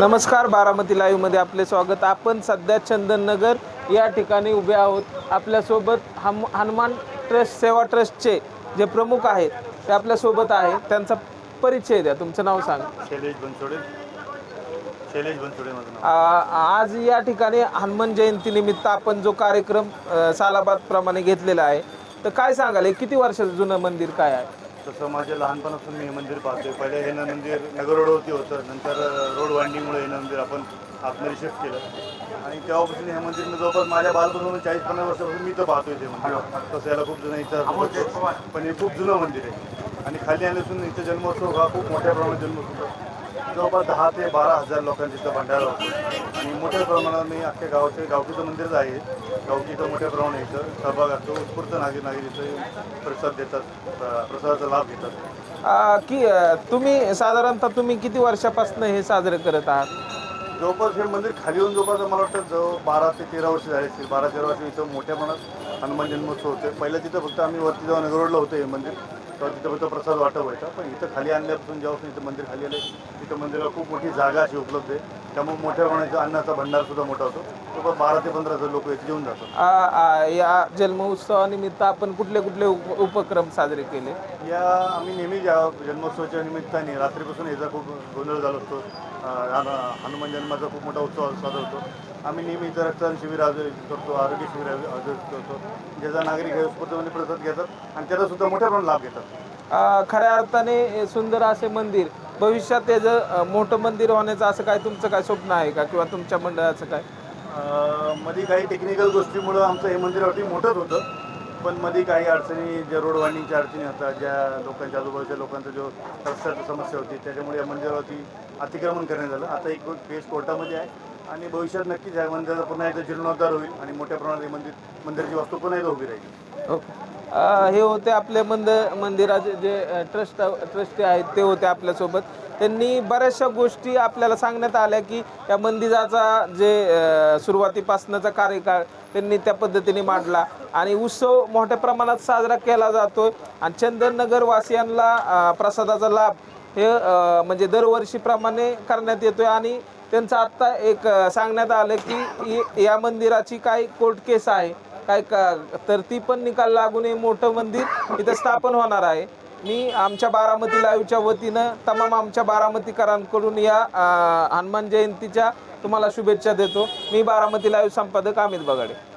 नमस्कार बारामती लाईव्हमध्ये आपले स्वागत. आपण सध्या चंदननगर या ठिकाणी उभे आहोत. आपल्यासोबत हम हनुमान ट्रस्ट सेवा ट्रस्टचे जे प्रमुख आहेत ते आपल्यासोबत आहे. त्यांचा परिचय द्या. तुमचं नाव सांग. शैलेश बनसोडे. शैलेश बनसोडे माझं नाव. आ- आज या ठिकाणी हनुमान जयंतीनिमित्त आपण जो कार्यक्रम अ, सालाबादप्रमाणे घेतलेला आहे तर काय सांगाल? हे किती वर्षाचं जुनं मंदिर काय आहे? तसं माझ्या लहानपणापासून मी हे मंदिर पाहतोय. पहिले हे मंदिर नगर रोडवरती होतं नंतर रोड वांडिंगमुळे हे मंदिर आपण आतमध्ये शिफ्ट केलं. आणि तेव्हापासून हे मंदिर मी जवळपास माझ्या बालपासून चाळीस पन्नास वर्षापासून मी तर पाहतोय ते मंदिर. तसं याला खूप जुना इतिहास पण हे खूप जुनं मंदिर आहे. आणि खाली आल्यापासून इथं जन्मोत्सव हा खूप मोठ्या प्रमाणात जन्मोत्सव जवळपास दहा ते बारा हजार लोकांचा इथं भंडारा होतो. आणि मोठ्या प्रमाणात मी अख्ख्या गावाचे गावकीचं मंदिरच आहे. गावकी इथं मोठ्या प्रमाणात इथं. सहभाग असतो. उत्स्फूर्त नागरिक नागरिक इथं येऊन प्रसाद देतात. प्रसादाचा लाभ घेतात. आ, की अ, तुम्ही साधारणतः तुम्ही किती वर्षापासून हे साजरे करत आहात? जवळपास हे मंदिर खाली येऊन जवळपास मला वाटतं जवळ बारा ते तेरा वर्ष झाले असतील. बारा तेरा वर्ष इथं मोठ्या प्रमाणात हनुमान जन्मोत्सव होते पहिल्या तिथं फक्त आम्ही वरती जेव्हा नगररोडला होतं हे मंदिर. तेव्हा तिथं फक्त प्रसाद वाटप व्हायचा. पण इथं खाली आणल्यापासून जेव्हापासून इथं मंदिर खाली आले तिथं मंदिराला खूप मोठी जागा अशी उपलब्ध आहे. त्यामुळे मोठ्या प्रमाणाचा अन्नाचा भंडार सुद्धा मोठा होतो. बारा ते पंधरा हजार लोक जातात. आ, आ, या जन्मोत्सवानिमित्त आपण कुठले कुठले उप- उपक्रम साजरे केले? या आम्ही नेहमी या जन्मोत्सवाच्या निमित्ताने रात्रीपासून याचा खूप गोंधळ झाला असतो अं, हनुमान जन्माचा खूप मोठा उत्सव साजरा होतो. आम्ही नेहमी इथं रक्तदान शिबिर आयोजित करतो आरोग्य शिबिर आयोजित करतो. ज्याचा नागरिक हे उत्स्फूर्तपणे प्रतिसाद घेतात आणि त्याचा सुद्धा मोठ्या प्रमाणात लाभ घेतात. आ, खऱ्या अर्थाने हे सुंदर असे मंदिर भविष्यात त्याचं अ, मोठं मंदिर होण्याचं असं काय तुमचं काय स्वप्न आहे का? किंवा तुमच्या मंडळाचं काय? मध्ये काही टेक्निकल गोष्टीमुळं आमचं हे मंदिरावरती मोठंच होतं. पण मध्ये काही अडचणी ज्या रोड वाढणीच्या अडचणी होतात ज्या लोकांच्या आजूबाजूच्या लोकांचा जो रस्त्याची समस्या होती त्याच्यामुळे या मंदिरावरती अतिक्रमण करण्यात आलं. आता एक केस कोर्टामध्ये आहे आणि भविष्यात नक्कीच या मंदिराचा पुन्हा एकदा जीर्णोद्धार होईल आणि मोठ्या प्रमाणात हे मंदिर मंदिराची वास्तू पुन्हा एकदा उभी राहील. हे होते आपले मंद मंदिराचे जे ट्रस्ट ट्रस्टी आहेत ते होते आपल्यासोबत. त्यांनी बऱ्याचशा गोष्टी आपल्याला सांगण्यात आल्या की या मंदिराचा जे सुरुवातीपासूनचा कार्यकाळ त्यांनी त्या पद्धतीने मांडला. आणि उत्सव मोठ्या प्रमाणात साजरा केला जातो आणि चंदननगरवासियांना प्रसादाचा लाभ हे म्हणजे दरवर्षीप्रमाणे करण्यात येतोय. आणि त्यांचं आत्ता एक सांगण्यात आलं की या मंदिराची काही कोर्ट केस आहे. काय का तर ती पण निकाल लागून हे मोठं मंदिर इथं स्थापन होणार आहे. मी आमच्या बारामती लाईव्हच्या वतीनं तमाम आमच्या बारामतीकरांकडून या हनुमान जयंतीच्या तुम्हाला शुभेच्छा देतो. मी बारामती लाईव्ह संपादक अमित बगाडे.